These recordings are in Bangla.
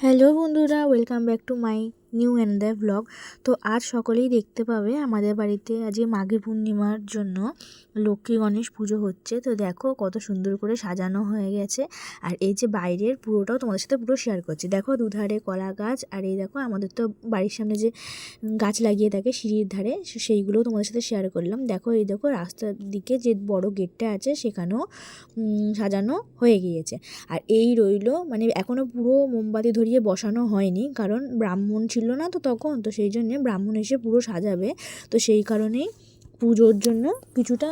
হ্যালো বন্ধুরা welcome back to my new অ্যান্ডার blog. তো আজ সকলেই দেখতে পাবে আমাদের বাড়িতে আজকে মাঘী পূর্ণিমার জন্য লক্ষ্মী গণেশ পুজো হচ্ছে। তো দেখো কত সুন্দর করে সাজানো হয়ে গেছে। আর এই যে বাইরের পুরোটাও তোমাদের সাথে পুরো শেয়ার করছি। দেখো দুধারে কলা গাছ আর এই দেখো আমাদের তো বাড়ির সামনে যে গাছ লাগিয়ে থাকে সিঁড়ির ধারে সেইগুলোও তোমাদের সাথে শেয়ার করলাম। দেখো এই দেখো রাস্তার দিকে যে বড় গেটটা আছে সেখানেও সাজানো হয়ে গিয়েছে। আর এই রইল মানে এখনও পুরো মোমবাতি ধরিয়ে বসানো হয়নি, কারণ ব্রাহ্মণ ছিল না তো তখন, তো সেই জন্যে ব্রাহ্মণ এসে পুরো সাজাবে। তো সেই কারণেই পুজোর জন্য কিছুটা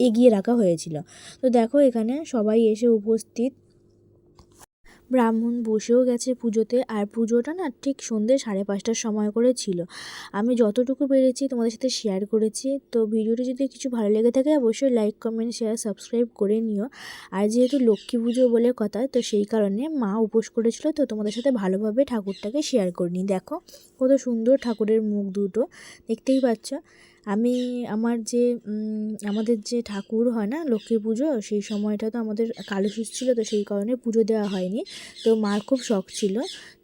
এগিয়ে রাখা হয়েছিল। তো দেখো এখানে সবাই এসে উপস্থিত। ব্রাহ্মণ বসেও গেছে পুজোতে আর পুজোটা না ঠিক সন্ধ্যে সাড়ে পাঁচটার সময় করে ছিল। আমি যতটুকু পেরেছি তোমাদের সাথে শেয়ার করেছি। তো ভিডিওটি যদি কিছু ভালো লেগে থাকে অবশ্যই লাইক কমেন্ট শেয়ার সাবস্ক্রাইব করে নিও। আর যেহেতু লক্ষ্মী পুজো বলে কথা, তো সেই কারণে মা উপোস করেছিল, তো তোমাদের সাথে ভালোভাবে ঠাকুরটাকে শেয়ার করে নিই। দেখো কত সুন্দর ঠাকুরের মুখ দুটো, দেখতেই পাচ্ছ? আমি আমার যে আমাদের যে ঠাকুর হয় না, লক্ষ্মী পুজো, সেই সময়টা তো আমাদের কালশীষ ছিল, তো সেই কারণে পুজো দেওয়া হয়নি। তো মার খুব শখ ছিল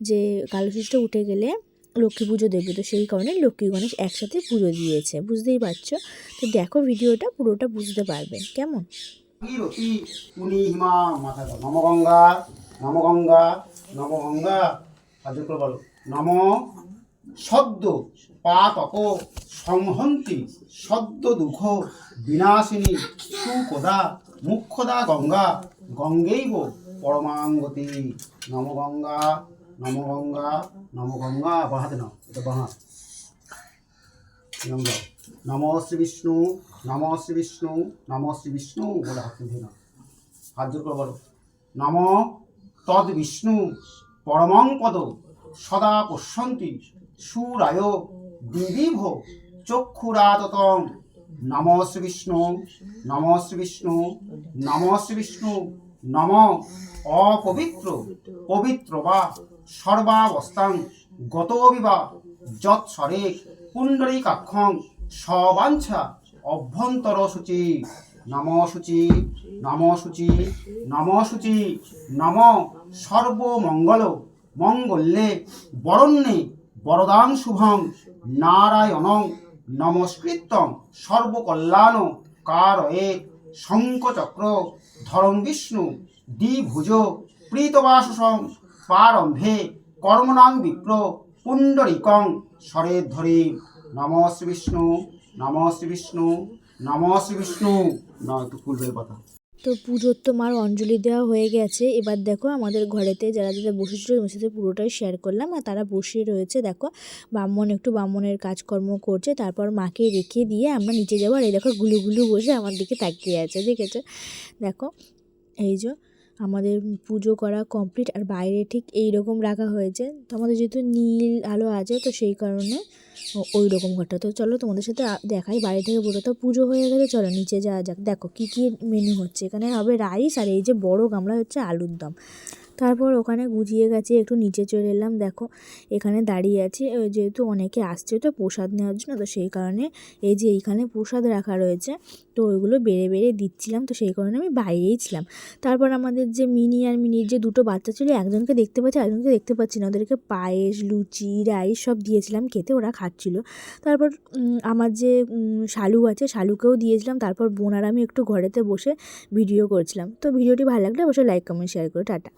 যে কালশীষটা উঠে গেলে লক্ষ্মী পুজো দেবে। তো সেই কারণে লক্ষ্মী গণেশ একসাথে পুজো দিয়েছে, বুঝতেই পারছ? তো দেখো ভিডিওটা, পুরোটা বুঝতে পারবে, কেমন? মুনি হিমা মাথা দাও। নম সদ্য পাতক সংহন্তি সদ্য দুঃখ, বিনাশিনী সুকদা মুখ্যদা গঙ্গা গঙ্গৈব পরমাঙ্গতি। নম গঙ্গা নম গঙ্গা নম গঙ্গা বাহাতে নাও এটা বাহা নম শ্রী বিষ্ণু, নম শ্রী বিষ্ণু, নম শ্রী বিষ্ণু বলে হাত তুলে না হাত জোর করে বলো। নম তদ বিষ্ণু পরমং পদ, সদা পশ্যন্তি। সুরায় দিবিভ চক্ষুরাততং নম শ্রী বিষ্ণু নম শ্রী বিষ্ণু নম শ্রী বিষ্ণু নম অপবিত্র, পবিত্র বা সর্বাবস্থাং গত বিবা যৎসরে পুণ্ডরীকাক্ষং সবাঞ্ছা অভ্যন্তর সূচি নম সূচি নম সূচি নম সূচি, নম সর্বমঙ্গল, মঙ্গল্যে, বরণ্যে বরদান শুভং নারায়ণং নমস্কৃত্যং সর্বকল্যাণ কারয়ে শঙ্খচক্র ধরম বিষ্ণু দ্বিভুজ প্রীতবাসুসং পারম্ভে কর্মণাং বিপ্র পুণ্ডরিকং স্বরে ধরে নম শ্রী বিষ্ণু নম শ্রী বিষ্ণু নম শ্রী বিষ্ণু। না, একটু কথা তো পুজোর তো মার অঞ্জলি দেওয়া হয়ে গেছে। এবার দেখো আমাদের ঘরেতে যারা যারা বসেছিল তোমার সাথে পুরোটাই শেয়ার করলাম। আর তারা বসে রয়েছে, দেখো ব্রাহ্মণ একটু ব্রাহ্মণের কাজকর্ম করছে, তারপর মাকে রেখে দিয়ে আমরা নিচে যাব। আর এই দেখো গুলু গুলু বসে আমার দিকে তাকিয়ে আছে ঠিক আছে দেখো, এই যে আমাদের পুজো করা কমপ্লিট আর বাইরে ঠিক এই রকম রাখা হয়েছে। তো আমাদের যেহেতু নীল আলো আছে, তো সেই কারণে ওই রকম ঘরটা। তো চলো তোমাদের সাথে দেখাই, বাইরে থেকে বলো তো পুজো হয়ে গেলে চলো নিচে যাওয়া যাক। দেখো কী কী মেনু হচ্ছে, এখানে হবে রাইস আর এই যে বড় গামলা হচ্ছে আলুর দম। তারপর ওখানে গুজিয়ে গেছে একটু নিচে চলে এলাম। দেখো, এখানে দাঁড়িয়ে আছি। যেহেতু অনেকে আসছে তো প্রসাদ নেওয়ার জন্য, তো সেই কারণে এই যে এইখানে প্রসাদ রাখা রয়েছে, তো ওইগুলো বেড়ে বেড়ে দিচ্ছিলাম। তো সেই কারণে আমি বাইরেই ছিলাম। তারপর আমাদের যে মিনি আর মিনির যে দুটো বাচ্চা ছিল, একজনকে দেখতে পাচ্ছি একজনকে দেখতে পাচ্ছি না। ওদেরকে পায়েস, লুচি, রাইস সব দিয়েছিলাম, খেতে ওরা খাচ্ছিল। তারপর আমার যে শালু আছে, শালুকেও দিয়েছিলাম। তারপর বোনার আমি একটু ঘরেতে বসে ভিডিও করছিলাম। তো ভিডিওটি ভালো লাগলে অবশ্যই লাইক, কমেন্ট, শেয়ার করে। টাটা।